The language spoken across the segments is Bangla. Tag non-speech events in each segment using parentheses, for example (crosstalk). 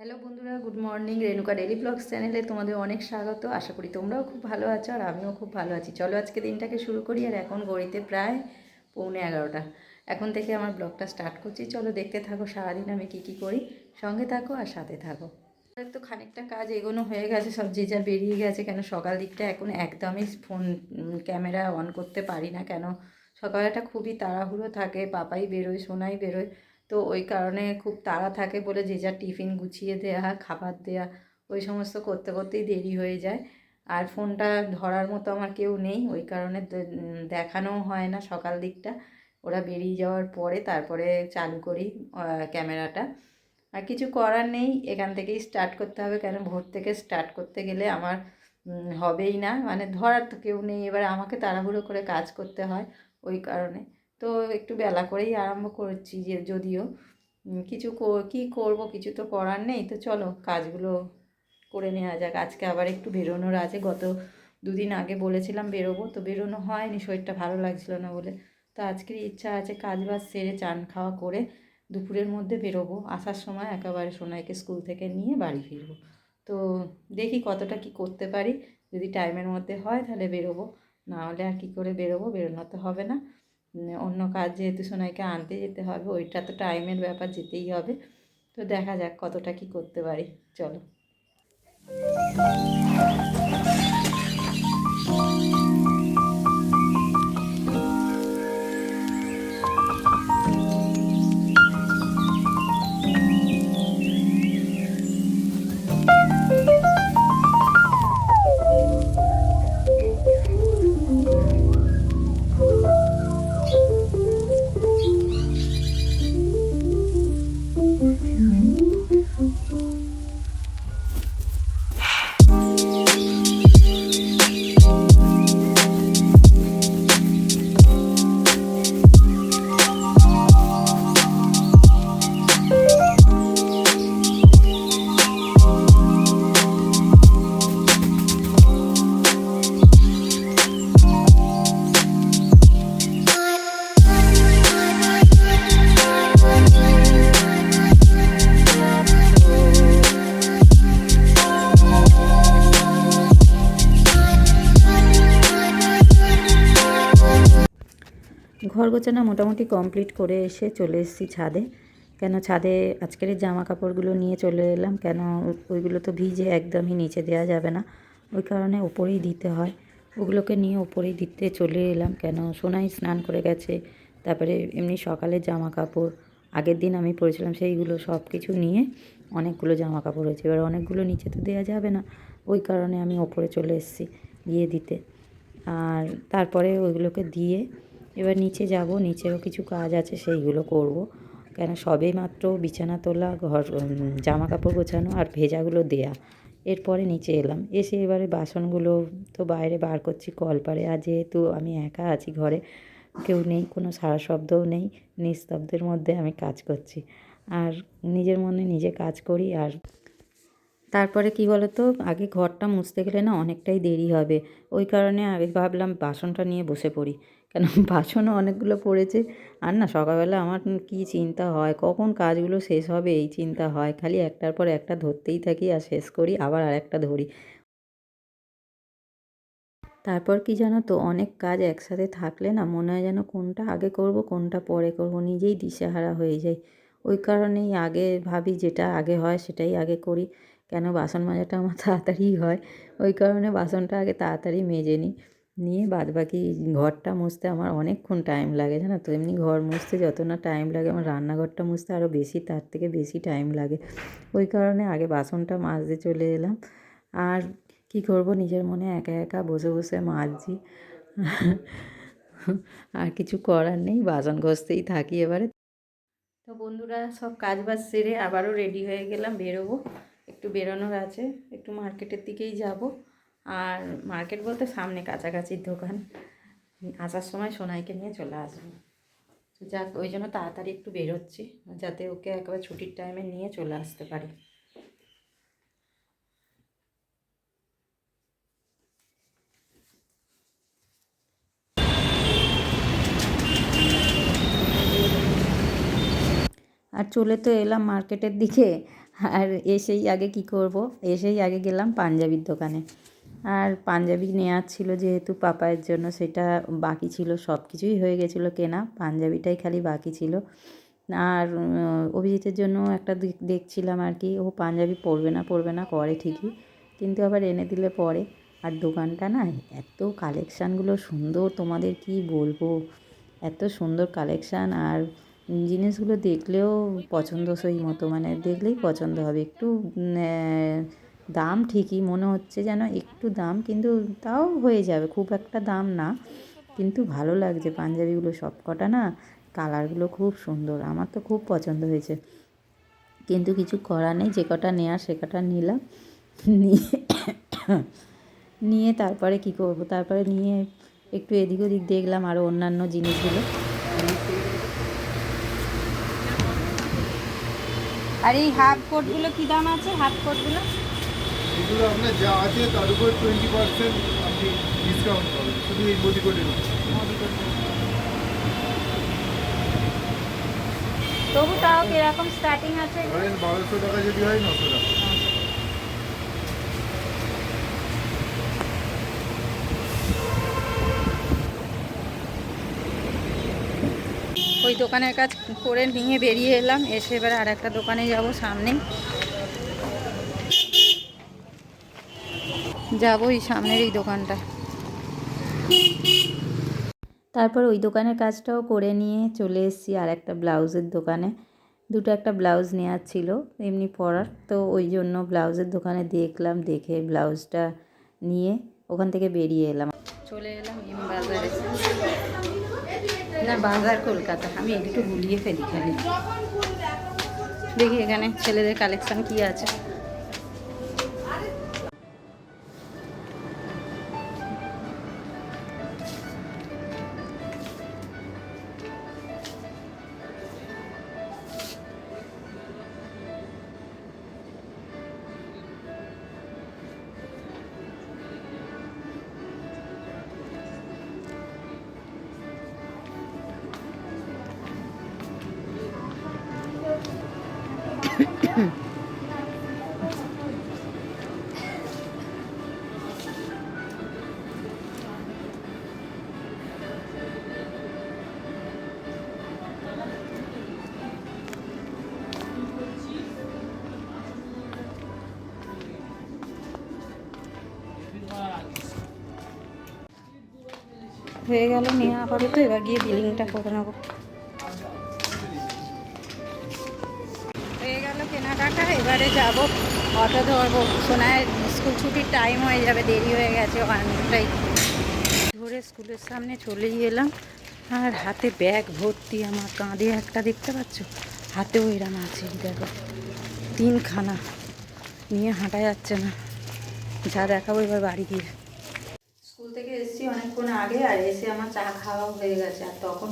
হ্যালো বন্ধুরা, good morning. Renuka daily vlogs চ্যানেলে তোমাদের অনেক স্বাগত। আশা করি তোমরাও খুব ভালো আছো আর আমিও খুব ভালো আছি। চলো আজকে দিনটাকে শুরু করি আর এখন গড়িতে প্রায় পৌনে এগারোটা। এখন থেকে আমার ব্লগটা স্টার্ট করছি। চলো দেখতে থাকো সারাদিন আমি কী কী করি। সঙ্গে থাকো আর সাথে থাকো। তো খানিকটা কাজ এগোনো হয়ে গেছে, সব যে যা বেরিয়ে গেছে। কেন সকাল দিকটা এখন একদমই ফোন ক্যামেরা অন করতে পারি না। কেন সকালটা খুবই তাড়াহুড়ো থাকে, পাপাই বেরোয়, সোনাই বেরোয়। তো ওই কারণে খুব তাড়া থাকে বলে যে যার টিফিন গুছিয়ে দেওয়া খাবার দেওয়া ওই সমস্ত করতে করতেই দেরি হয়ে যায়। আর ফোনটা ধরার মতো আমার কেউ নেই, ওই কারণে দেখানোও হয় না সকাল দিকটা। ওরা বেরিয়ে যাওয়ার পরে তারপরে চালু করি ক্যামেরাটা। আর কিছু করার নেই, এখান থেকেই স্টার্ট করতে হবে। কেন? ভোর থেকে স্টার্ট করতে গেলে আমার হবেই না। মানে ধরার তো কেউ নেই, এবার আমাকে তাড়াহুড়ো করে কাজ করতে হয় ওই কারণে। তো একটু বেলা করেই আরম্ভ করছি যে যদিও কিছু কো- করব কিছু তো করার নেই, তো চলো কাজগুলো করে নেওয়া যাক। আজকে আবার একটু বেরোনোর আছে, গত দুদিন আগে বলেছিলাম বেরোবো, তো বেরোনো হয়নি, শরীরটা ভালো লাগছিল না বলে। তো আজকের ইচ্ছা আছে কাজ বাজ সেরে চান খাওয়া করে দুপুরের মধ্যে বেরোবো, আসার সময় একেবারে সোনাইকে স্কুল থেকে নিয়ে বাড়ি ফিরবো। তো দেখি কতটা কি করতে পারি, যদি টাইমের মধ্যে হয় তাহলে বেরোবো, না হলে আর কী করে বেরোবো, বেরোনো তো হবে না। অন্য কাজ যেহেতু সোনাইকে আনতে যেতে হবে, ওইটা তো টাইমের ব্যাপার, যেতেই হবে। তো দেখা যাক কতটা কি করতে পারি। চলো। গোছানো মোটামুটি কমপ্লিট করে এসে চলে এসেছি ছাদে। কেন ছাদে আজকের জামা কাপড়গুলো নিয়ে চলে এলাম, কেন ওইগুলো তো ভিজে একদমই নিচে দেওয়া যাবে না। ওই কারণে ওপরেই দিতে হয়। ওগুলোকে নিয়ে ওপরেই দিতে চলে এলাম, কেন সোনাই স্নান করে গেছে। তারপরে এমনি সকালে জামা কাপড় আগের দিন আমি পরেছিলাম সেইগুলো সব কিছু নিয়ে অনেকগুলো জামা কাপড় হয়েছে। এবার অনেকগুলো নিচে তো দেওয়া যাবে না, ওই কারণে আমি ওপরে চলে এসেছি গিয়ে দিতে। আর তারপরে ওইগুলোকে দিয়ে এবার নিচে যাব, নিচেও কিছু কাজ আছে, সেইগুলো করব। কেন সবে মাত্র বিছানা তোলা, ঘর জামা কাপড় গোছানো আর ভেজাগুলো দেয়া। এরপরে নিচে এলাম। এসে এবারে বাসনগুলো তো বাইরে বার করছি, কলপারে। আর যেহেতু আমি একা আছি ঘরে, কেউ নেই, কোনো সারা শব্দও নেই, নিস্তব্ধের মধ্যে আমি কাজ করছি। আর নিজের মনে নিজে কাজ করি আর তারপরে কি বলতো, আগে ঘরটা মুছতে গেলে না অনেকটাই দেরি হবে। ওই কারণে আগে ভাবলাম বাসনটা নিয়ে বসে পড়ি। কেন? (laughs) বাসনও অনেকগুলো পড়েছে। আর না, সকালবেলা আমার কি চিন্তা হয়? কখন কাজগুলো শেষ হবে এই চিন্তা হয়। খালি একটার পর একটা ধরতেই থাকি আর শেষ করি, আবার আরেকটা ধরি। তারপর কি জানো তো, অনেক কাজ একসাথে থাকলে না মনে হয় যেন কোনটা আগে করব, কোনটা পরে করব, নিজেই দিশেহারা হয়ে যাই। ওই কারণেই আগে ভাবি যেটা আগে হয় সেটাই আগে করি। কেন বাসন মাজাটা আমার (laughs) তাড়াতাড়ি হয়? ওই কারণে বাসনটা আগে তাড়াতাড়ি মেজে নিই। নিয়ে বাদবাকি ঘরটা মুছতে আমার অনেকক্ষণ টাইম লাগে, জানো তো? এমনি ঘর মুছতে যত না টাইম লাগে, আমার রান্নাঘরটা মুছতে আরও বেশি, তার থেকে বেশি টাইম লাগে। ওই কারণে আগে বাসনটা মাজতে চলে এলাম। আর কি করব? নিজের মনে একা একা বসে বসে মাজছি। আর কিছু করার নেই, বাসন ঘষতেই থাকি এবারে। তো বন্ধুরা, সব কাজ বাজ সেরে আবারও রেডি হয়ে গেলাম, বেরোবো। একটু বেরোনোর আছে, একটু মার্কেটের দিকেই যাব। আর মার্কেট বলতে সামনে কাছাকাছির দোকান। আসার সময় সোনাইকে নিয়ে চলে আসব। যাক, ওই জন্য তাড়াতাড়ি একটু বেরোচ্ছি, যাতে ওকে একেবারে ছুটির টাইমে নিয়ে চলে আসতে পারি। আর চলে তো এলাম মার্কেটের দিকে, আর এসেই আগে কি করব? এসেই আগে গেলাম পাঞ্জাবির দোকানে। আর পাঞ্জাবি নেওয়ার ছিল যেহেতু পাপায়ের জন্য, সেটা বাকি ছিল, সব কিছুই হয়ে গেছিল কেনা। পাঞ্জাবিটাই খালি বাকি ছিল। আর অভিজিতের জন্য একটা দেখ- দেখছিলাম আর কি, ও পাঞ্জাবি পরবে না পরবে না, করে ঠিকই, কিন্তু আবার এনে দিলে পরে। আর দোকানটা না, এত কালেকশানগুলো সুন্দর, তোমাদের কি বলব? এত সুন্দর কালেকশান, আর জিনিসগুলো দেখলেও পছন্দ পছন্দসই মতো মানে দেখলেই পছন্দ হবে। একটু দাম ঠিকই, মনে হচ্ছে যেন একটু দাম, কিন্তু তাও হয়ে যাবে, খুব একটা দাম না। কিন্তু ভালো লাগছে, পাঞ্জাবিগুলো সব কটা না, কালারগুলো খুব সুন্দর, আমার তো খুব পছন্দ হয়েছে। কিন্তু কিছু করার নেই, যে কটা নেওয়ার সে কটা নিলাম। নিয়ে (coughs) নিয়ে তারপরে কি করব? তারপরে নিয়ে একটু এদিক ওদিক দেখলাম আরও অন্যান্য জিনিসগুলো। আর এই হাফ কোটগুলো কী দাম আছে? হাফ কোটগুলো? এগুলো আপনার যা আছে তার উপর টোয়েন্টি পার্সেন্ট আপনি ডিসকাউন্ট পাবেন। শুধু এই মোদিকোটের তবু তাও কীরকম স্টার্টিং আছে? ধরেন বারোশো টাকা যদি হয় নশো টাকা। ওই দোকানের কাজ করে নিয়ে বেরিয়ে এলাম। এসে এবার আর একটা দোকানে যাব সামনেই। যাব এই সামনের এই দোকানটা তারপর ওই দোকানের কাজটাও করে নিয়ে চলে এসেছি আর একটা ব্লাউজের দোকানে। দুটো একটা ব্লাউজ নেওয়ার ছিল এমনি পরার। তো ওই জন্য ব্লাউজের দোকানে দেখলাম দেখে ব্লাউজটা নিয়ে ওখান থেকে বেরিয়ে এলাম। চলে এলাম এম বাজারে। না বাজার কলকাতা। আমি একটু গুলিয়ে ফেলি খালি। দেখি এখানে ছেলেদের কালেকশন কি আছে। হয়ে গেল, নিয়ে আপাতত এবার গিয়ে বিলিংটা করে নেব। হয়ে গেল কেনাকাটা, এবারে যাব, অটো ধরবো। সোনায় স্কুল ছুটির টাইম হয়ে যাবে, দেরি হয়ে গেছে অনেকটাই। ধরে স্কুলের সামনে চলেই এলাম, আর হাতে ব্যাগ ভর্তি আমার কাঁধে একটা, দেখতে পাচ্ছ? হাতেও এরম আছে দেখো। তিনখানা, নিয়ে হাঁটা যাচ্ছে না। যা দেখাবো, এবার বাড়ি গিয়ে। স্কুল থেকে এসেছি অনেকক্ষণ আগে আর এসে আমার চা খাওয়া হয়ে গেছে। আর তখন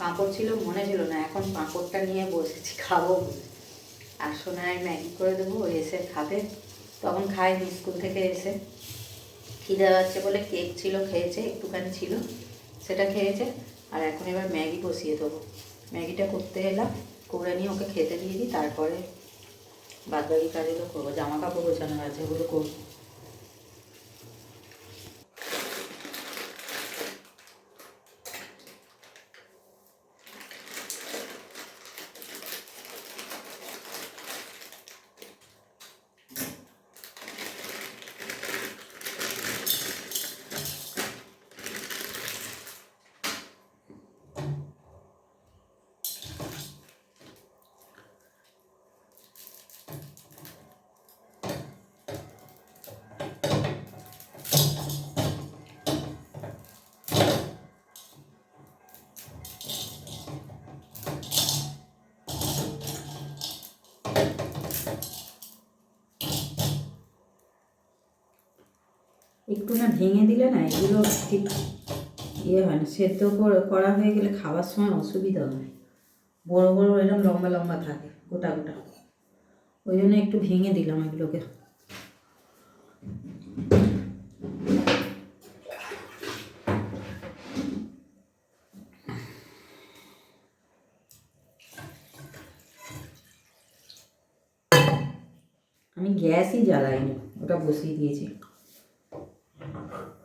পাঁপড় ছিল, মনে ছিল না। এখন পাঁপড়টা নিয়ে বসেছি, খাব। আর সোনায় ম্যাগি করে দেবো এসে খাবে। তখন খায়নি স্কুল থেকে এসে। খিদে পাচ্ছে বলে কেক ছিল, খেয়েছে, একটুখানি ছিল, সেটা খেয়েছে। আর এখন এবার ম্যাগি বসিয়ে দেবো। ম্যাগিটা করতে এলাম, করে নিয়ে ওকে খেতে দিয়ে দিই, তারপরে বাদ বাকি কাজগুলো করব জামা কাপড় গোছানো আছে, ওগুলো করব। একটু না ভেঙে দিলে না এগুলো ঠিক ইয়ে হয় না, সেদ্ধ করা হয়ে গেলে খাওয়ার সময় অসুবিধা হয়। বড় বড় এরকম লম্বা লম্বা থাকে, গোটা গোটা। ওই জন্য একটু ভেঙে দিলাম এগুলোকে। আমি গ্যাসই জ্বালাইনি, ওটা বসিয়ে দিয়েছি। Thank you.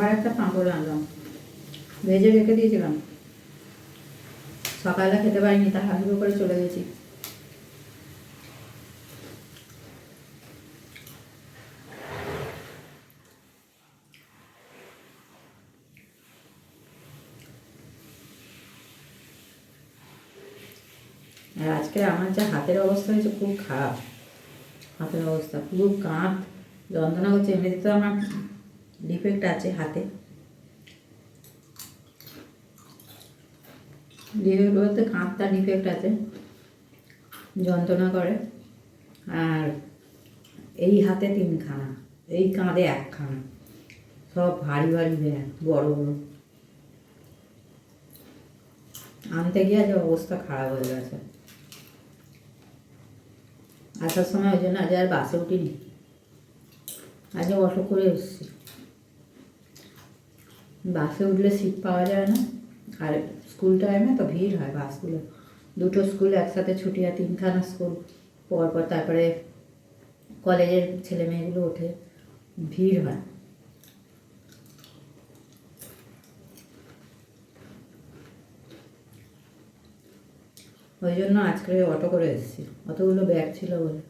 আবার একটা পাঁপড় আনলাম। ভেজে রেখে দিয়েছিলাম। সকালে খেতে পারিনি তা হাসিব করে চলে গেছি। আর আজকে আমার যা হাতের অবস্থা হয়েছে খুব খারাপ। হাতের অবস্থা খুব কাঁধ যন্ত্রণা করছে এমনিতে তো আমার ডিফেক্ট আছে হাতে। ডিফেক্ট বলতে কাঁধটা ডিফেক্ট আছে, যন্ত্রণা করে। আর এই হাতে তিনখানা, এই কাঁধে একখানা। সব ভারী ভারী ব্যাগ বড় বড়। আনতে গিয়ে যে অবস্থা খারাপ হয়ে গেছে। আসার সময় ওই জন্য আজ আর বাসে উঠিনি। আজ অটো করে এসেছি। বাসে উঠলে সিট পাওয়া যায় না। আর স্কুল টাইমে তো ভিড় হয় বাসগুলো দুটো স্কুল একসাথে ছুটি হয় তিনখানা স্কুল পর পর তারপরে কলেজের ছেলে মেয়েগুলো ওঠে। ভিড় হয়। ওই জন্য আজকে অটো করে এসেছি। অতগুলো ব্যাগ ছিল বলে।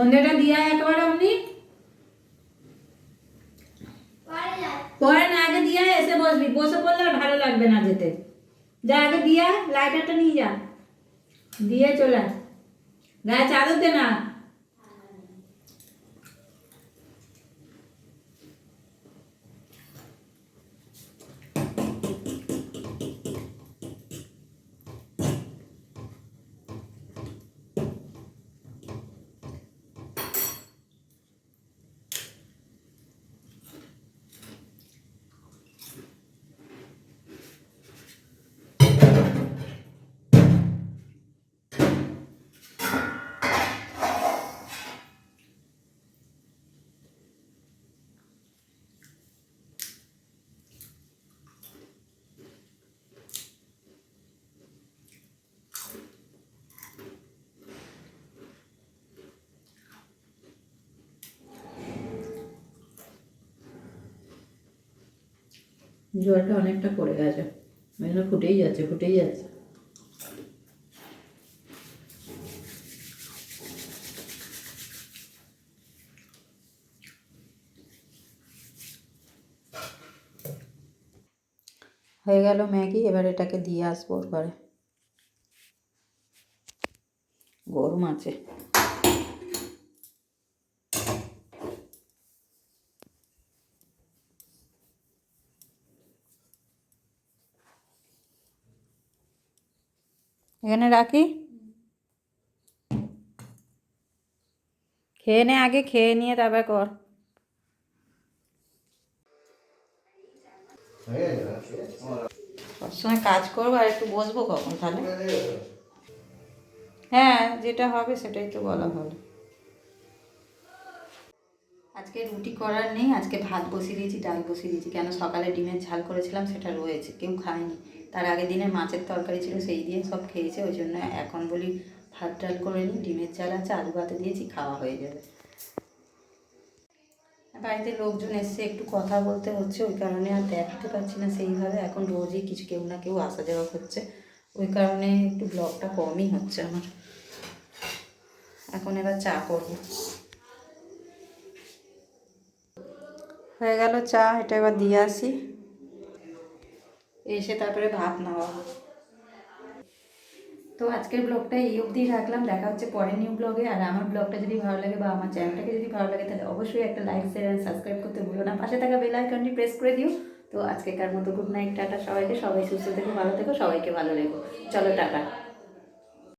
সন্ধ্যাটা দিয়া একেবারে অমনি পরে না আগে দিয়া এসে বসবি বসে পড়লে আর ভালো লাগবে না যেতে যা আগে দিয়া লাইটারটা নিয়ে যা দিয়ে চলে আয়। গায়ে চাদর দে না জলটা অনেকটা পড়ে গেছে। জন্য ফুটেই যাচ্ছে ফুটেই যাচ্ছে। হয়ে গেল ম্যাগি, এবার এটাকে দিয়ে আসব ওর ঘরে। গরম আছে। এখানে রাখি? খেয়ে নে আগে, খেয়ে নিয়ে তারপর কর। সবসময় কাজ করব আর একটু বসবো কখন তাহলে? হ্যাঁ যেটা হবে সেটাই তো বলা ভালো। আজকে রুটি করার নেই, আজকে ভাত বসিয়ে দিয়েছি, ডাল বসিয়ে দিয়েছি। কেন সকালে ডিমের ঝাল করেছিলাম সেটা রয়েছে, কেউ খায়নি। তার আগের দিনে মাছের তরকারি ছিল, সেই দিয়ে সব খেয়েছে। ওই জন্য এখন বলি ভাত ডাল করে নিই ডিমের চাল আছে, আলু ভাতে দিয়েছি, খাওয়া হয়ে যাবে। বাড়িতে লোকজন এসছে, একটু কথা বলতে হচ্ছে, ওই কারণে আর দেখতে পাচ্ছি না সেইভাবে। এখন রোজই কিছু কেউ না কেউ আসা যাওয়া করছে, ওই কারণে একটু ব্লগটা কমই হচ্ছে আমার। এখন এবার চা করব। হয়ে গেল চা, এটা এবার দিয়ে আসি। এসে তারপরে ভাত নেওয়া তো আজকের ব্লগটা এই অবধি রাখলাম। দেখা হচ্ছে পরে নিউ ব্লগে আর আমার ব্লগটা যদি ভালো লাগে বা আমার চ্যানেলটাকে যদি ভালো লাগে, তাহলে অবশ্যই একটা লাইক শেয়ার অ্যান্ড সাবস্ক্রাইব করতে ভুলো না। পাশে থাকা বেল আইকনটি প্রেস করে দিও। তো আজকেকার মতো গুড নাইট টাটা সবাইকে। সবাই সুস্থ থেকো, ভালো থেকো, সবাইকে ভালো রেখো। চলো, টাটা।